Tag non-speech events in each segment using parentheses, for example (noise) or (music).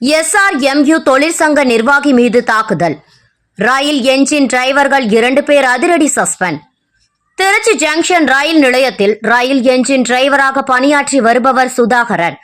SRMU தொழிற்சங்க நிர்வாகி மீது தாக்குதல். ரயில் என்ஜின் டிரைவர்கள் இரண்டு பேர் அதிரடி சஸ்பெண்ட். திருச்சி ஜங்ஷன் ரயில் நிலையத்தில் ரயில் என்ஜின் டிரைவராக பணியாற்றி வருபவர் சுதாகரன்.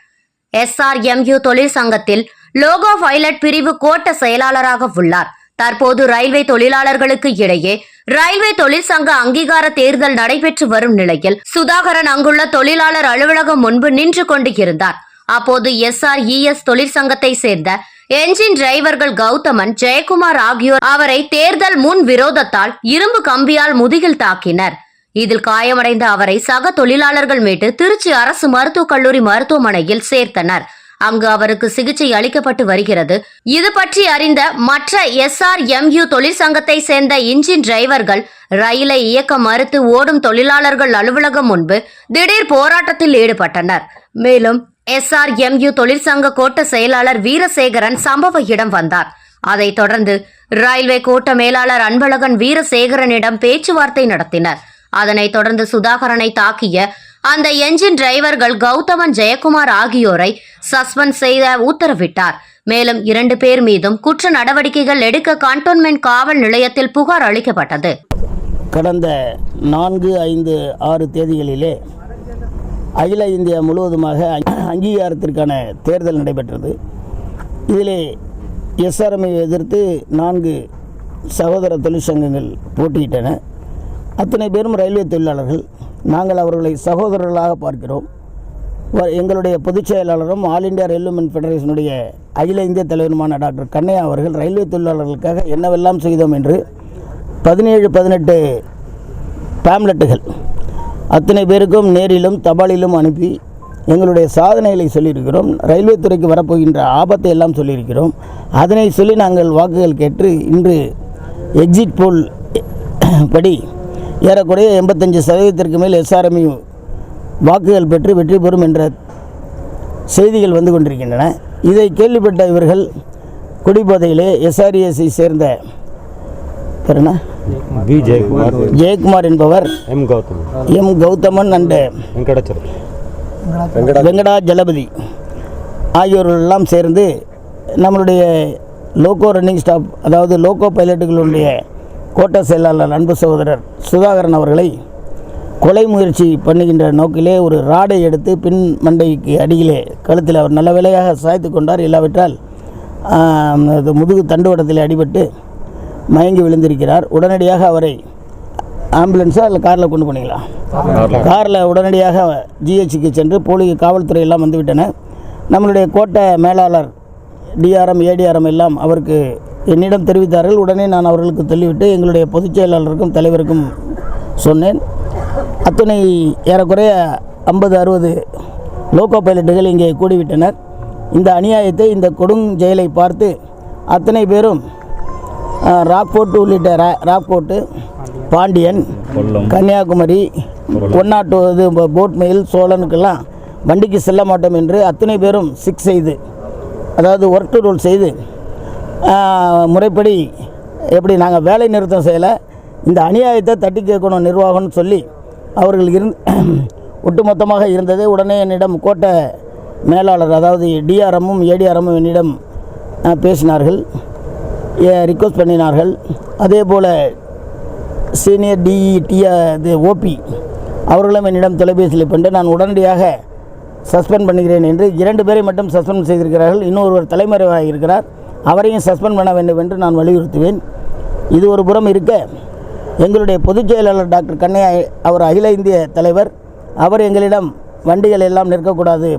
எஸ்ஆர்எம்யூ தொழிற்சங்கத்தில் லோகோ பைலட் பிரிவு கோட்ட செயலாளராக உள்ளார். தற்போது ரயில்வே தொழிலாளர்களுக்கு இடையே ரயில்வே தொழிற்சங்க அங்கீகார தேர்தல் நடைபெற்று வரும் நிலையில் சுதாகரன் அங்குள்ள தொழிலாளர் அலுவலகம் முன்பு நின்று கொண்டு இருந்தார். அப்போது எஸ்ஆர்இஎஸ் தொழிற்சங்கத்தை சேர்ந்த என்ஜின் டிரைவர்கள் கௌதமன் ஜெயக்குமார் ஆகியோர் அவரை தேர்தல் முன் விரோதத்தால் இரும்பு கம்பியால் முதுகில் தாக்கினர். இதில் காயமடைந்த அவரை சக தொழிலாளர்கள் மீட்டு திருச்சி அரசு மருத்துவக் கல்லூரி மருத்துவமனையில் சேர்த்தனர். அங்கு அவருக்கு சிகிச்சை அளிக்கப்பட்டு வருகிறது. இது பற்றி அறிந்த மற்ற எஸ்ஆர்எம்யூ தொழிற்சங்கத்தை சேர்ந்த இன்ஜின் டிரைவர்கள் ரயிலை இயக்க மறுத்து ஓடும் தொழிலாளர்கள் அலுவலகம் முன்பு திடீர் போராட்டத்தில் ஈடுபட்டனர். மேலும் எஸ்ஆர்எம்யூ தொழிற்சங்க கோட்ட செயலாளர் வீரசேகரன் சம்பவ இடம் வந்தார். அதைத் தொடர்ந்து ரயில்வே கோட்ட மேலாளர் அன்பழகன் வீரசேகரனிடம் பேச்சுவார்த்தை நடத்தினர். அதனைத் தொடர்ந்து சுதாகரனை தாக்கிய அந்த என்ஜின் டிரைவர்கள் கௌதமன் ஜெயக்குமார் ஆகியோரை சஸ்பெண்ட் செய்த உத்தரவிட்டார். மேலும் இரண்டு பேர் மீதும் குற்ற நடவடிக்கைகள் எடுக்க கண்டோன்மெண்ட் காவல் நிலையத்தில் புகார் அளிக்கப்பட்டது. கடந்த நான்கு ஐந்து ஆறு தேதிகளிலே அகில இந்தியா முழுவதுமாக அங்கீகாரத்திற்கான தேர்தல் நடைபெற்றது. இதிலே எஸ்ஆர்எம்ஐ எதிர்த்து நான்கு சகோதர தொழிற்சங்கங்கள் போட்டியிட்டன. அத்தனை பேரும் ரயில்வே தொழிலாளர்கள். நாங்கள் அவர்களை சகோதரர்களாக பார்க்கிறோம். எங்களுடைய பொதுச் செயலாளரும் ஆல் இந்தியா ரயில்வேமென் ஃபெடரேஷனுடைய அகில இந்திய தலைவருமான டாக்டர் கண்ணையா அவர்கள் ரயில்வே தொழிலாளர்களுக்காக என்னவெல்லாம் செய்தோம் என்று பதினேழு பதினெட்டு பேம்லெட்டுகள் அத்தனை பேருக்கும் நேரிலும் தபாலிலும் அனுப்பி எங்களுடைய சாதனைகளை சொல்லியிருக்கிறோம். ரயில்வே துறைக்கு வரப்போகின்ற ஆபத்தை எல்லாம் சொல்லியிருக்கிறோம். அதனை சொல்லி நாங்கள் வாக்குகள் கேட்டு இன்று எக்ஸிட் போல் படி ஏறக்குறைய எண்பத்தஞ்சு சதவீதத்திற்கு மேல் எஸ்ஆர்எம்யூ வாக்குகள் பெற்று வெற்றி பெறும் என்ற செய்திகள் வந்து கொண்டிருக்கின்றன. இதை கேள்விப்பட்ட இவர்கள் குடிபோதையிலே எஸ்ஆர்இஎஸ்ஐ சேர்ந்த பேருண்ணா வி. ஜெயக்குமார். ஜெயக்குமார் என்பவர் M. Gautham M. Gauthaman and Venkatachalam. Venkata Jalapathi ஆகியோர்கள் எல்லாம் சேர்ந்து நம்மளுடைய லோக்கோ ரன்னிங் ஸ்டாப் அதாவது லோக்கோ பைலட்டுகளுடைய கோட்ட செயலாளர் அன்பு சகோதரர் சுதாகரன் அவர்களை கொலை முயற்சி பண்ணுகின்ற நோக்கிலே ஒரு ராடை எடுத்து பின் மண்டைக்கு அடியிலே கழுத்தில் அவர் நல்ல வேலையாக சாய்த்து கொண்டார். இல்லாவிட்டால் முதுகு தண்டுவடத்தில் அடிபட்டு மயங்கி விழுந்திருக்கிறார். உடனடியாக அவரை ஆம்புலன்ஸா இல்லை காரில் கொண்டு போனீங்களா? காரில். உடனடியாக ஜிஹெச்சுக்கு சென்று போலி காவல்துறை எல்லாம் வந்துவிட்டன. நம்மளுடைய கோட்டை மேலாளர் டிஆர்எம் ஏடிஆர்எம் எல்லாம் அவருக்கு என்னிடம் தெரிவித்தார்கள். உடனே நான் அவர்களுக்கு சொல்லிவிட்டு எங்களுடைய பொதுச் செயலாளருக்கும் தலைவருக்கும் சொன்னேன். அத்தனை ஏறக்குறைய ஐம்பது அறுபது லோக்கோ பைலட்டுகள் இங்கே கூடிவிட்டனர். இந்த அநியாயத்தை இந்த கொடுஞ்செயலை பார்த்து அத்தனை பேரும் ராக்போர்ட் உள்ளிட்ட ரா- ராக்போர்ட்டு பாண்டியன் கன்னியாகுமரி ஒன்னாட்டு இது போட் மெயில் சோழனுக்கெல்லாம் வண்டிக்கு செல்ல மாட்டோம் என்று அத்தனை பேரும் சிக்ஸ் செய்து அதாவது ஒர்க் டு ரூல் செய்து முறைப்படி எப்படி நாங்கள் வேலை நிறுத்தம் செய்யலை இந்த அநியாயத்தை தட்டி கேட்கணும் நிர்வாகம்னு சொல்லி அவர்கள் இருந் (clears throat) ஒட்டுமொத்தமாக இருந்தது. உடனே என்னிடம் கோட்டை மேலாளர் அதாவது டிஆர்எம்மும் ஏடிஆர்எம்மும் என்னிடம் பேசினார்கள். ரிக்வஸ்ட் பண்ணினார்கள். அதே போல் சீனியர் டிஇடி இது ஓபி அவர்களும் என்னிடம் தொலைபேசியில் பண்ணி நான் உடனடியாக சஸ்பெண்ட் பண்ணுகிறேன் என்று இரண்டு பேரை மட்டும் சஸ்பெண்ட் செய்திருக்கிறார்கள். இன்னொருவர் தலைமறைவாக இருக்கிறார். அவரையும் சஸ்பெண்ட் பண்ண வேண்டும் என்று நான் வலியுறுத்துவேன். இது ஒரு புறம் இருக்க எங்களுடைய பொதுச் செயலாளர் டாக்டர் கண்ணையா அவர் அகில இந்திய தலைவர். அவர் எங்களிடம் வண்டிகள் எல்லாம் நிற்கக்கூடாது.